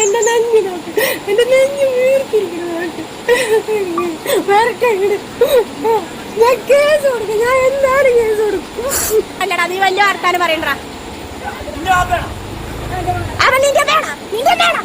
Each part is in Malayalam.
എന്റെ നെഞ്ഞി നോക്ക് എന്റെ നെഞ്ഞി വീർത്തിരിക്കുന്നു ഞാൻ കേസ് കൊടുക്കും. ഞാൻ എന്താണ് കേസ് കൊടുക്കും. അല്ലടാ നീ വലിയ വർത്താനം പറയണ്ടാ അവൻ നിങ്ങ വേണം നിന്റെ വേണം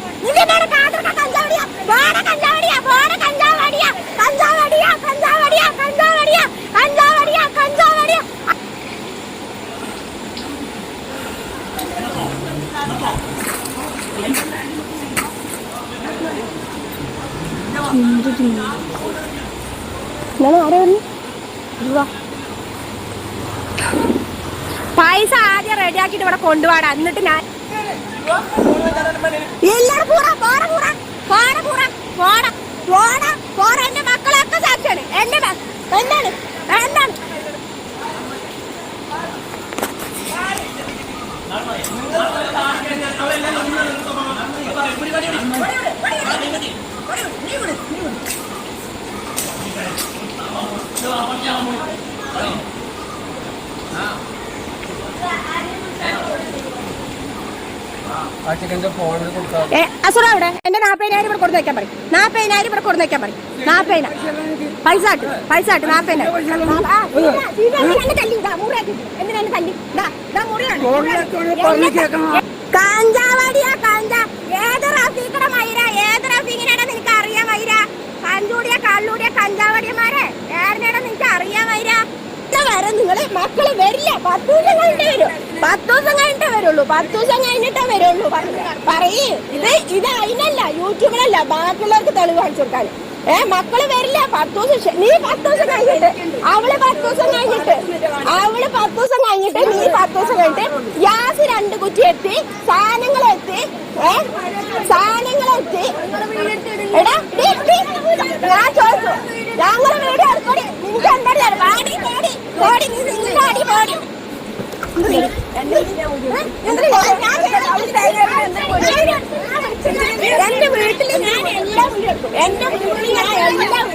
നിന്റെ വേണം എന്താണ് ആരെ പറഞ്ഞു പൈസ ആദ്യം റെഡിയാക്കിട്ട് ഇവിടെ കൊണ്ടുപോടാ എന്നിട്ട് ഞാൻ എല്ലാരും പോടാ പോട പോടാ പോട പോടാ പോട പോട പോട എന്റെ മക്കളൊക്കെ സാക്ഷിയാണ് എന്റെ എന്താണ് എന്താണ് നീ അസുറ അവിടെ. എന്റെ നാപ്പതിനായിരം ഇവിടെ കൊടുത്തു വെക്കാൻ പറയും. നാപ്പതിനായിരം ഇവിടെ കൊടുത്തു വെക്കാൻ പറയും. നാപ്പതിന പൈസ ആട്ട് പൈസ ആട്ട് നാപ്പതിനായിരം കാഞ്ചാവാടിയാ കാഞ്ച. ഏത് റഫീഖടെ മൈര ഏത് റഫീഖിനാണ് നിനക്ക് അറിയാം മൈര കാഞ്ചൂടിയ കാളിലൂടിയ കഞ്ചാവടിയന്മാരെ? ഏറിനെ വരെ. നിങ്ങളെ മക്കൾ വരില്ല. പത്ത് ദിവസം കഴിഞ്ഞിട്ടേ വരൂ. പത്ത് ദിവസം കഴിഞ്ഞിട്ടേ വരുള്ളൂ. പത്ത് ദിവസം കഴിഞ്ഞിട്ടേ വരുള്ളൂ. പറയേ. ഇത് ഇത് അതിനല്ല. യൂട്യൂബിലല്ല ബാക്കിയുള്ളവർക്ക് തെളിവ് കാണിച്ചു കൊടുക്കാൻ. ഏ മക്കൾ വരില്ല. പത്ത് ദിവസം നീ പത്ത് ദിവസം കഴിഞ്ഞിട്ട് അവൾ പത്ത് ദിവസം കഴിഞ്ഞിട്ട് അവൾ പത്ത് ദിവസം കഴിഞ്ഞിട്ട് നീ പത്ത് ദിവസം കഴിഞ്ഞിട്ട് ഗ്യാസ് രണ്ട് കുറ്റി എത്തി സാധനങ്ങൾ എത്തി ഏ സാധനങ്ങൾ എത്തി. എടാ ഞാൻ ചോദിച്ചു. ഞങ്ങൾ വീഡിയോ എടുക്കോടി നിനക്ക് എന്താ എന്റെ വീട്ടിൽ ഞാൻ എല്ലാം എന്റെ വീട്ടിൽ ഞാൻ എല്ലാം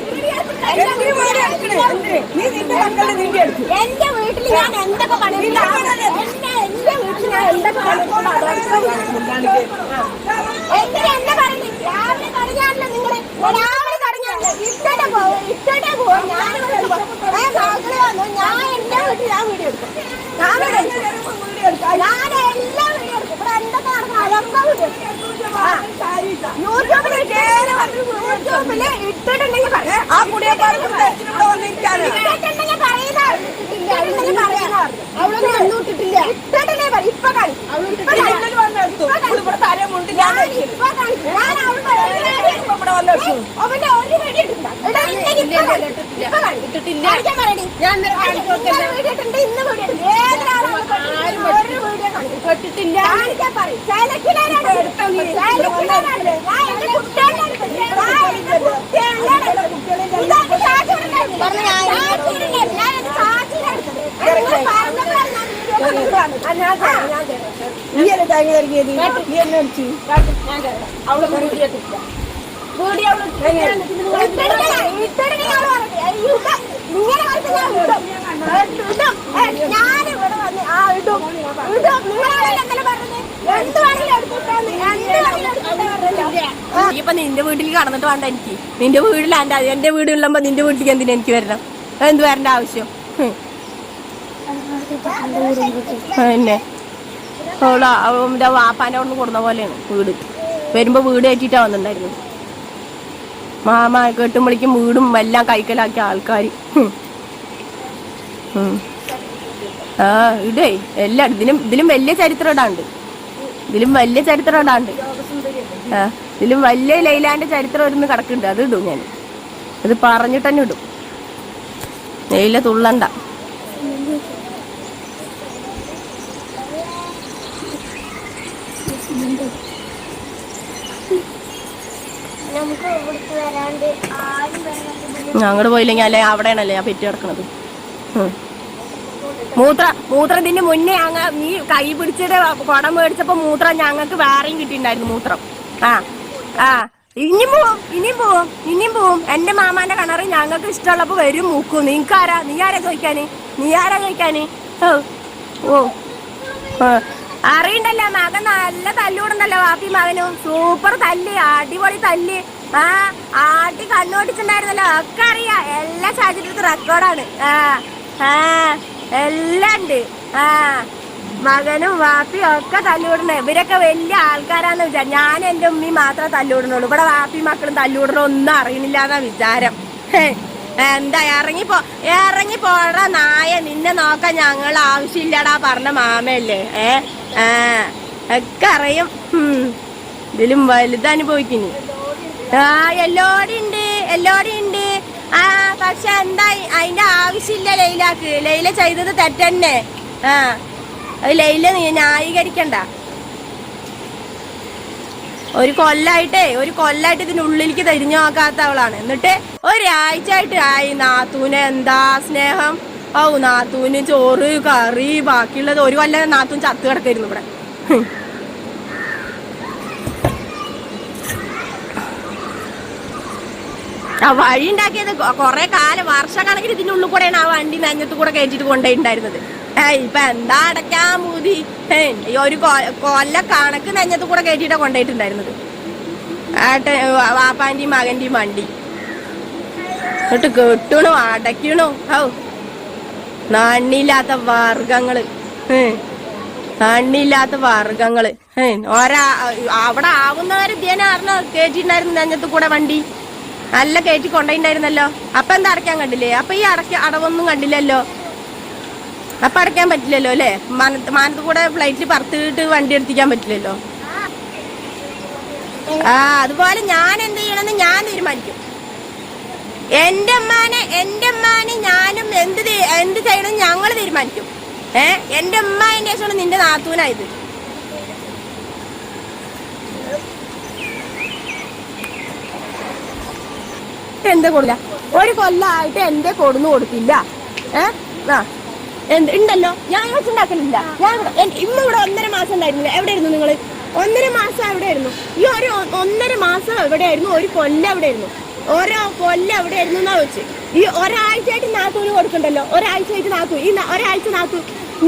എന്റെ വീട്ടിൽ ഞാൻ എന്തൊക്കെ പണിയുണ്ടോ എന്റെ വീട്ടിൽ ഞാൻ എന്തൊക്കെ പണിയുണ്ടോ ആ കുടിയേക്കാർക്ക് ഇവിടെ വന്നിരിക്കാണ് അവളൊന്നും കണ്ണൂട്ടിട്ടില്ല ഇപ്പൊ കളി അവൾ വന്നെടുത്തു ഇവിടെ തരമുണ്ട് ഞാൻ ഇവിടെ വന്നെടുത്തു അവന്റെ ഒരു വെടിയിട്ടില്ല ഇട്ടിട്ടില്ല നീ അല്ലേ തേങ്ങ ഇറങ്ങിയത് നീ എന്നെ അടിച്ചു അവളെ വീടിയെത്തില്ല വീടി അവൾ ഞാൻ ഇവിടെ വന്ന് ആ ഇടും. ഇടും. നിങ്ങളെ എന്തെങ്കിലും പറഞ്ഞു എന്ത് വേണമെങ്കിലും എടുത്തിട്ടാന്ന് എന്ത് വേണമെങ്കിലും എടുത്തിട്ടാ പറഞ്ഞില്ല ഇപ്പൊ നിന്റെ വീട്ടിൽ കടന്നിട്ട് വേണ്ട എനിക്ക്. നിന്റെ വീട്ടിലാണ്ട് എന്റെ വീടുള്ളപ്പോ നിന്റെ വീട്ടിലേക്ക് എന്തിനാ എനിക്ക് വരണം? എന്ത് വരേണ്ട ആവശ്യം. പിന്നെ ഓളാ അവന്റെ വാപ്പാന്റെ അവിടെ നിന്ന് കൊടുന്ന പോലെയാണ് വീട്. വരുമ്പോ വീട് കയറ്റിട്ടാ വന്നിട്ടുണ്ടായിരുന്നു മാമ കെട്ടുമ്പോഴേക്കും വീടും എല്ലാം കൈക്കലാക്കിയ ആൾക്കാർ ആ ഇടേ എല്ലാം ഇതിലും ഇതിലും വലിയ ചരിത്രം ഇടാണ്ട്. ഇതിലും വലിയ ചരിത്രം ഇടാണ്ട്. ആ. ഇതിലും വലിയ ലൈലാന്റെ ചരിത്രം ഒരുന്ന് കിടക്കുന്നുണ്ട്. അത് ഇടും ഞാൻ. അത് പറഞ്ഞിട്ട് തന്നെ ഇടും. ലൈല തുള്ളണ്ട. അങ്ങോട്ട് പോയില്ലെങ്കിൽ അല്ലെ അവിടെയാണല്ലേ ഞാൻ പെറ്റി കിടക്കണത്. മൂത്ര മൂത്രത്തിന്റെ മുന്നേ അങ്ങ് നീ കൈ പിടിച്ചിട്ട് കുടം മേടിച്ചപ്പോ മൂത്രം ഞങ്ങൾക്ക് വേറെയും കിട്ടിണ്ടായിരുന്നു മൂത്രം. ആ. ആ ഇനിയും പോവും ഇനിയും പോവും ഇനിയും പോവും. എന്റെ മാമാന്റെ കിണറ് ഞങ്ങൾക്ക് ഇഷ്ടമുള്ളപ്പോ വരും മൂക്കും. നിനക്ക് ആരാ നീ ആരാ ചോദിക്കാന്? നീ ആരാ ചോദിക്കാന്? ഓ ഓ അറിയണ്ടല്ലോ മകൻ നല്ല തല്ലുകൂടുന്നല്ലോ വാപ്പി മകനും സൂപ്പർ തല്ല് അടിപൊളി തല്ല്. ആ ആട്ടി കണ്ണോട്ടിച്ചുണ്ടായിരുന്നല്ലോ ഒക്കെ അറിയാ. എല്ലാ സാഹചര്യത്തിലും റെക്കോർഡാണ് ആ ആ എല്ലാം ഉണ്ട്. ആ. മകനും വാപ്പി ഒക്കെ തല്ലുവിടണേ ഇവരൊക്കെ വലിയ ആൾക്കാരാന്ന് വിചാരം ഞാൻ എന്റെ ഉമ്മി മാത്രമേ തല്ലുവിടുന്നുള്ളൂ. ഇവിടെ വാപ്പി മക്കളും തല്ലുവിടണ ഒന്നും അറിയണില്ല എന്നാ വിചാരം എന്താ ഇറങ്ങിപ്പോ ഇറങ്ങിപ്പോടാ നായ. നിന്നെ നോക്കാൻ ഞങ്ങൾ ആവശ്യമില്ലടാ പറഞ്ഞ മാമയല്ലേ. ഏ ഒക്കെ അറിയും. ഇതിലും വലുതനുഭവിക്കുന്നു. ആ എല്ലോടി ഉണ്ട് എല്ലോടി ഉണ്ട് ആ പക്ഷെ എന്താ അതിന്റെ ആവശ്യമില്ല ലൈലാക്ക്. ലൈല ചെയ്തത് തെറ്റന്നെ. ആ അത് ലൈല നീ ന്യായീകരിക്കണ്ട. ഒരു കൊല്ലായിട്ടേ ഒരു കൊല്ലായിട്ട് ഇതിനുള്ളിലേക്ക് തിരിഞ്ഞു നോക്കാത്തവളാണ്. എന്നിട്ട് ഒരാഴ്ച ആയിട്ട് ആയി നാത്തൂന് എന്താ സ്നേഹം? ഓ നാത്തൂന് ചോറ് കറി ബാക്കിയുള്ളത് ഒരു കൊല്ലം നാത്തൂൻ ചത്ത് കിടക്കായിരുന്നു ഇവിടെ. ആ വഴി ഉണ്ടാക്കിയത് കൊറേ കാലം വർഷക്കണക്കിന് ഇതിന്റെ ഉള്ളിൽ കൂടെയാണ് ആ വണ്ടി നഞ്ഞത്ത് കൂടെ കയറ്റിട്ട് കൊണ്ടുപോയിട്ടുണ്ടായിരുന്നത്. ഇപ്പൊ എന്താ അടയ്ക്കാൻ ഈ ഒരു കൊല്ല കണക്ക് നെഞ്ഞത്ത് കൂടെ കയറ്റിട്ടാ കൊണ്ടുപോയിട്ടുണ്ടായിരുന്നത് ആട്ടെ വാപ്പാന്റെയും മകന്റെയും വണ്ടി. എന്നിട്ട് കെട്ടണു അടയ്ക്കണു. ഔ നണ്ണില്ലാത്ത വർഗങ്ങൾ നണ്ണില്ലാത്ത വർഗങ്ങൾ ഒരാ അവിടെ ആവുന്നവര് ഇതേനെ അറിഞ്ഞ കയറ്റിണ്ടായിരുന്നു നെഞ്ഞത്ത് കൂടെ വണ്ടി? നല്ല കയറ്റി കൊണ്ടുണ്ടായിരുന്നല്ലോ അപ്പൊ എന്താ അടയ്ക്കാൻ കണ്ടില്ലേ? അപ്പൊ ഈ അടയ്ക്ക അടവൊന്നും കണ്ടില്ലല്ലോ. അപ്പൊ അടയ്ക്കാൻ പറ്റില്ലല്ലോ അല്ലേ? മാനത്ത് കൂടെ ഫ്ലൈറ്റിൽ പറത്തിട്ട് വണ്ടി എടുത്തിക്കാൻ പറ്റില്ലല്ലോ. ആ അതുപോലെ ഞാൻ എന്ത് ചെയ്യണമെന്ന് ഞാൻ തീരുമാനിക്കും. എന്റെ അമ്മാനെ എന്റെ അമ്മാനെ ഞാനും എന്ത് എന്ത് ചെയ്യണം ഞങ്ങൾ തീരുമാനിക്കും. ഏ എന്റെ അമ്മ എന്റെ ശേഷമാണ് നിന്റെ നാത്തൂനായത്. എന്താ കൊടുക്ക? ഒരു കൊല്ലായിട്ട് എന്റെ കൊടുന്നു കൊടുത്തില്ല. ഏ ആ. ഉണ്ടല്ലോ? ഞാൻ ഉണ്ടാക്കുന്നില്ല ഞാൻ ഇവിടെ ഇമ്മ ഇവിടെ ഒന്നര മാസം ഉണ്ടായിരുന്നില്ല. എവിടെയായിരുന്നു നിങ്ങൾ? ഒന്നര മാസം എവിടെയായിരുന്നു ഈ ഒരു ഒന്നര മാസം എവിടെയായിരുന്നു? ഒരു കൊല്ലം എവിടെയായിരുന്നു ഓരോ കൊല്ലം എവിടെയായിരുന്നു എന്നാ വെച്ച്. ഈ ഒരാഴ്ചയായിട്ട് നാത്തൂന് കൊടുക്കണ്ടല്ലോ? ഒരാഴ്ചയായിട്ട് നാത്തു. ഈ ഒരാഴ്ച നാത്തു.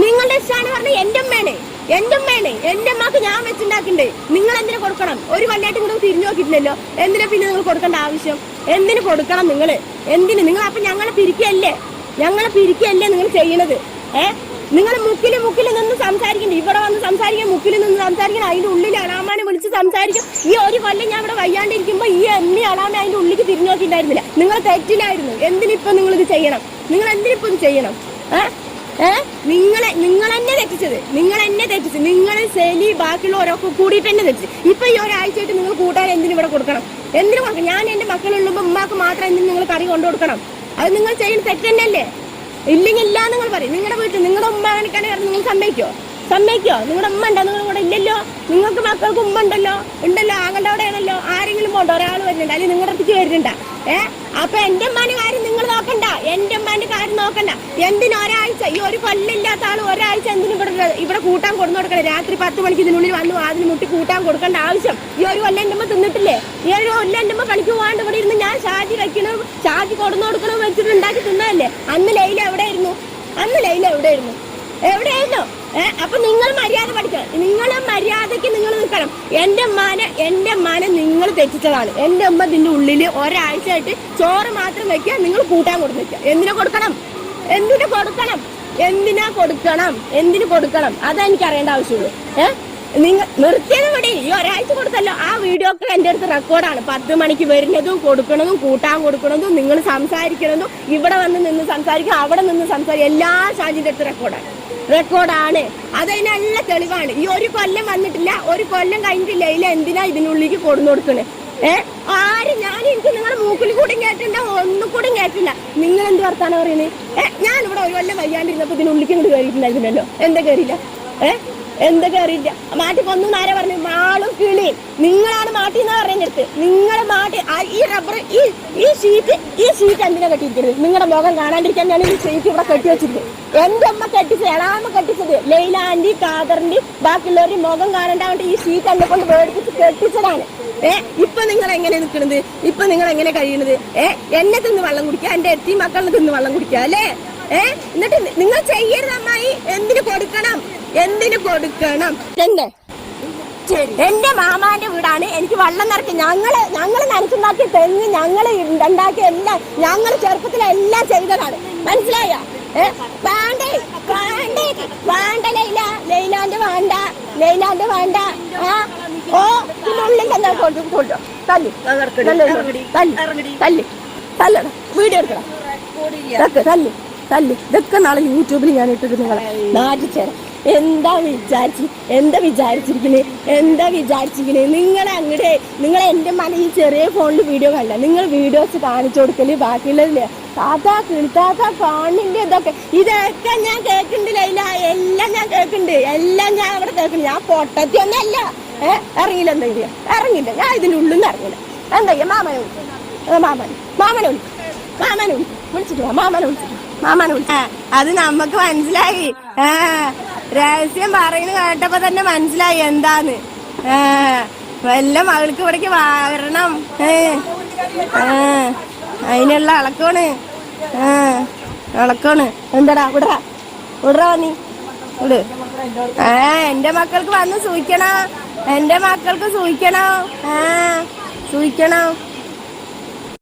നിങ്ങളുടെ ഇഷ്ടമാണ് പറഞ്ഞ എന്റെ അമ്മേനെ എന്റെ അമ്മേനെ എന്റെ അമ്മയ്ക്ക് ഞാൻ വെച്ചുണ്ടാക്കണ്ടേ. നിങ്ങൾ എന്തിനു കൊടുക്കണം? ഒരു കൊല്ലായിട്ട് നിങ്ങൾ തിരിഞ്ഞു നോക്കിയിട്ടില്ലല്ലോ? എന്തിനാ പിന്നെ നിങ്ങൾ കൊടുക്കേണ്ട ആവശ്യം? എന്തിനു കൊടുക്കണം നിങ്ങൾ എന്തിന്? നിങ്ങൾ അപ്പൊ ഞങ്ങളെ പിരിക്കല്ലേ? ഞങ്ങളെ പിരിക്കല്ലേ നിങ്ങൾ ചെയ്യണത്? ഏ? നിങ്ങൾ മുക്കിൽ മുക്കിൽ നിന്ന് സംസാരിക്കണ്ട. ഇവിടെ വന്ന് സംസാരിക്കാൻ മുക്കിൽ നിന്ന് സംസാരിക്കണം അതിന്റെ ഉള്ളിൽ അളാമാനെ വിളിച്ച് സംസാരിക്കും. ഈ ഒരു കൊല്ലം ഞാൻ ഇവിടെ വയ്യാണ്ടിരിക്കുമ്പോ ഈ എമ്മി അളാമ അതിന്റെ ഉള്ളിക്ക് തിരിഞ്ഞു നോക്കിയിട്ടുണ്ടായിരുന്നില്ല. നിങ്ങൾ തെറ്റിലായിരുന്നു. എന്തിനിപ്പൊ നിങ്ങൾ ഇത് ചെയ്യണം? നിങ്ങൾ എന്തിനിപ്പൊ ഇത് ചെയ്യണം? ഏ? നിങ്ങളെ നിങ്ങൾ എന്നെ തെറ്റിച്ചത്. നിങ്ങൾ എന്നെ തെറ്റിച്ച്. നിങ്ങൾ സെലി ബാക്കിയുള്ളവരൊക്കെ കൂടിയിട്ട് തന്നെ തെറ്റിച്ച്. ഇപ്പൊ ഈ ഒരാഴ്ചയായിട്ട് നിങ്ങൾ കൂട്ടാൻ എന്തിനു ഇവിടെ കൊടുക്കണം? എന്തിനു കൊടുക്കണം? ഞാൻ എന്റെ മക്കളുള്ളപ്പോ ഉമ്മാക്ക് മാത്രം എന്തിനു നിങ്ങൾ കറി കൊണ്ടു കൊടുക്കണം അത് നിങ്ങൾ ചെയ്യുന്ന തെറ്റ് തന്നെയല്ലേ ഇല്ലെങ്കിൽ ഇല്ല നിങ്ങൾ പറയും. നിങ്ങളുടെ വീട്ടിൽ നിങ്ങളുടെ ഉമ്മ കാണിക്കാനെ നിങ്ങൾ സമ്മതിക്കോ? സമ്മതിക്കോ? നിങ്ങളുടെ ഉമ്മ ഉണ്ടോ? നിങ്ങളുടെ കൂടെ ഇല്ലല്ലോ? നിങ്ങൾക്ക് മക്കൾക്ക് ഉമ്മ ഉണ്ടല്ലോ? ഉണ്ടല്ലോ? ആങ്ങളുടെ അവിടെയാണല്ലോ? ആരെങ്കിലും പോണ്ടോ? ഒരാൾ വരുന്നുണ്ട്. അല്ലെങ്കിൽ നിങ്ങളുടെ അടുത്തേക്ക് വരുന്നുണ്ട. ഏഹ് അപ്പൊ എന്റെ ഉമ്മാനും കാര്യം നോക്കണ്ട. എന്റെ ഉമ്മാന്റെ കാര്യം നോക്കണ്ട. എന്തിനു ഒരാഴ്ച? ഈ ഒരു കൊല്ലില്ലാത്ത ആൾ ഒരാഴ്ച എന്തിനു ഇവിടെ ഇവിടെ കൂട്ടാൻ കൊടുന്നു കൊടുക്കണം. രാത്രി പത്ത് മണിക്ക് ഇതിനുള്ളിൽ വന്നു അതിന് മുട്ടി കൂട്ടാൻ കൊടുക്കേണ്ട ആവശ്യം. ഈ ഒരു കൊല്ലം എന്റെ ഉമ്മ തിന്നിട്ടില്ലേ? ഈ ഒരു കൊല്ലം എന്റെ ഉമ്മ പണിക്ക് പോകാണ്ട് ഇവിടെ ഇരുന്ന് ഞാൻ ഷാജി വെക്കണം ഷാജി കൊടുന്നു കൊടുക്കണം വെച്ചിട്ട് ഉണ്ടാക്കി തിന്നതല്ലേ? അന്ന് ലൈല എവിടെയായിരുന്നു? അന്ന് ലൈല എവിടെയായിരുന്നു? എവിടെയായിരുന്നു? ഏ അപ്പൊ നിങ്ങൾ മര്യാദ പഠിക്കണം. നിങ്ങൾ മര്യാദയ്ക്ക് നിങ്ങൾ നിൽക്കണം. എന്റെ ഉമ്മാനെ എന്റെ ഉമ്മാനെ നിങ്ങൾ തെറ്റിച്ചതാണ്. എന്റെ ഉമ്മ ഇതിന്റെ ഉള്ളിൽ ഒരാഴ്ചയായിട്ട് ചോറ് മാത്രം വെക്കുക നിങ്ങൾ കൂട്ടാൻ കൊടുത്ത് വെക്കുക. എന്തിനു കൊടുക്കണം? എന്തിനു കൊടുക്കണം? എന്തിനാ കൊടുക്കണം? എന്തിനു കൊടുക്കണം? അതാ എനിക്ക് അറിയേണ്ട ആവശ്യമുള്ളൂ. ഏഹ് നിങ്ങൾ നിർത്തിയത് മതി ഈ ഒരാഴ്ച കൊടുത്തല്ലോ. ആ വീഡിയോ ഒക്കെ എന്റെ അടുത്ത് റെക്കോർഡാണ് പത്ത് മണിക്ക് വരുന്നതും കൊടുക്കണതും കൂട്ടാൻ കൊടുക്കണതും നിങ്ങൾ സംസാരിക്കണതും ഇവിടെ വന്ന് നിന്ന് സംസാരിക്കും അവിടെ നിന്ന് സംസാരിക്കും എല്ലാ ഷാജിന്റെ അടുത്ത് റെക്കോർഡാണ് റെക്കോർഡാണ് അതിനുള്ള തെളിവാണ്. ഈ ഒരു കൊല്ലം വന്നിട്ടില്ല ഒരു കൊല്ലം കഴിഞ്ഞിട്ടില്ല. ഇല്ല എന്തിനാ ഇതിനുള്ളിലേക്ക് കൊടുന്നു കൊടുക്കണേ? ഏ? ആര് ഞാൻ എനിക്ക് നിങ്ങളുടെ മൂക്കിൽ കൂടി കേട്ടില്ല ഒന്നും കൂടി കേട്ടില്ല നിങ്ങൾ എന്ത് വർത്താനം പറയുന്നത് ഏ? ഞാൻ ഇവിടെ ഒരു കൊല്ലം വയ്യാണ്ടിരുന്നപ്പോ ഇതിനുള്ളിലേക്ക് ഇങ്ങോട്ട് കയറിയിട്ടുണ്ടായിരുന്നല്ലോ എന്താ കയറിയില്ല ഏ? എന്താ അറിയില്ല മാറ്റി കൊന്നു ആരാ പറഞ്ഞു? മാളും കിളി നിങ്ങളാണ് മാട്ടി എന്നാ പറഞ്ഞെടുത്ത് നിങ്ങളെ മാട്ടി ഈ റബ്ബർ ഈ ഈ ഷീറ്റ് ഈ ഷീറ്റ് എന്തിനാ കെട്ടിയിരിക്കുന്നത്? നിങ്ങളുടെ മുഖം കാണാണ്ടിരിക്കാൻ ഞാൻ ഈ ഷീറ്റ് ഇവിടെ കെട്ടി വെച്ചിട്ടുണ്ട് എന്റെ അമ്മ കെട്ടിച്ചത് എളാമ്മ കെട്ടിച്ചത്. ലൈലാന്റി കാതറിന്റെ ബാക്കിയുള്ളവരുടെ മുഖം കാണണ്ടാവേണ്ട ഈ ഷീറ്റ് എന്നെ കൊണ്ട് മേടിപ്പിച്ച് കെട്ടിച്ചതാണ്. ഏ ഇപ്പൊ നിങ്ങൾ എങ്ങനെ നിൽക്കുന്നത് ഇപ്പൊ നിങ്ങൾ എങ്ങനെ കഴിയണത്? ഏ എന്നെ തിന്ന് വെള്ളം കുടിക്കുക എന്റെ എത്തി മക്കളിന് തിന്ന് വെള്ളം കുടിക്കുക അല്ലേ? ഏ എന്നിട്ട് നിങ്ങൾ ചെയ്യരുത് അമ്മായി. എന്തിനു കൊടുക്കണം? എന്നെ എന്റെ മാമാന്റെ വീടാണ്. എനിക്ക് വള്ളം നിറക്കി ഞങ്ങൾ ഞങ്ങൾ നനച്ചുണ്ടാക്കിയ തെങ്ങ് ഞങ്ങൾ ഉണ്ടാക്കിയ എല്ലാം ഞങ്ങൾ ചെറുപ്പത്തിലെല്ലാം ചെയ്തതാണ്. മനസ്സിലായോ? വാണ്ടേ? വേണ്ടേ? വേണ്ടേ ലൈല. ലൈലാന്റെ വേണ്ട. ലൈലാന്റെ വേണ്ട. ആ? ഓ ഉള്ളിൽ എന്താ? കൊണ്ടു കൊണ്ടു തല്ലി. തല്ലി തല്ലി. തല്ലി. തല്ലണം വീഡിയോ എടുക്കണം. തല്ലി തല്ലി. ഇതൊക്കെ നാളെ യൂട്യൂബിൽ ഞാൻ ഇട്ടിട്ട് നിങ്ങളെ നാട്ടിച്ചേരാം എന്താ വിചാരിച്ചു എന്താ വിചാരിച്ചിരിക്കുന്നത് എന്താ വിചാരിച്ചിരിക്കുന്നത് നിങ്ങളെ അങ്ങടെ നിങ്ങൾ എന്റെ മന ഈ ചെറിയ ഫോണിൽ വീഡിയോ കണ്ട. നിങ്ങൾ വീഡിയോസ് കാണിച്ചു കൊടുക്കൽ ബാക്കിയുള്ളതില്ല താത്ത കിളിത്താത്ത കാണിന്റെ ഇതൊക്കെ. ഇതൊക്കെ ഞാൻ കേൾക്കുന്നുണ്ട് ലൈല. എല്ലാം ഞാൻ കേൾക്കുന്നുണ്ട് എല്ലാം ഞാൻ അവിടെ കേൾക്കുന്നുണ്ട് ഞാൻ പൊട്ടത്തിയൊന്നല്ല ഏഹ് ഇറങ്ങില്ല എന്തെങ്കിലും ഇറങ്ങില്ല ഞാൻ ഇതിന്റെ ഉള്ളിൽ നിന്ന് ഇറങ്ങില്ല എന്തെയ്യ മാമനെ വിളിച്ചു മാമൻ മാമനെ. വിളിച്ചു മാമനെ വിളിച്ചു വിളിച്ചിട്ട് മാമനെ അത് നമുക്ക് മനസ്സിലായി. ആ രഹസ്യം പറയുന്നത് കേട്ടപ്പോ തന്നെ മനസ്സിലായി എന്താന്ന്. എല്ലാം മകൾക്ക് ഇവിടേക്ക് വരണം. അതിനുള്ള അളക്കോണ്. അളക്കോണ്. എന്താടാ വിടറാ വിടറാ നീ. വിട് ഏ എന്റെ മക്കൾക്ക് വന്ന് സൂക്ഷിക്കണോ. എന്റെ മക്കൾക്ക് സൂക്ഷിക്കണോ. ആ സൂഹിക്കണോ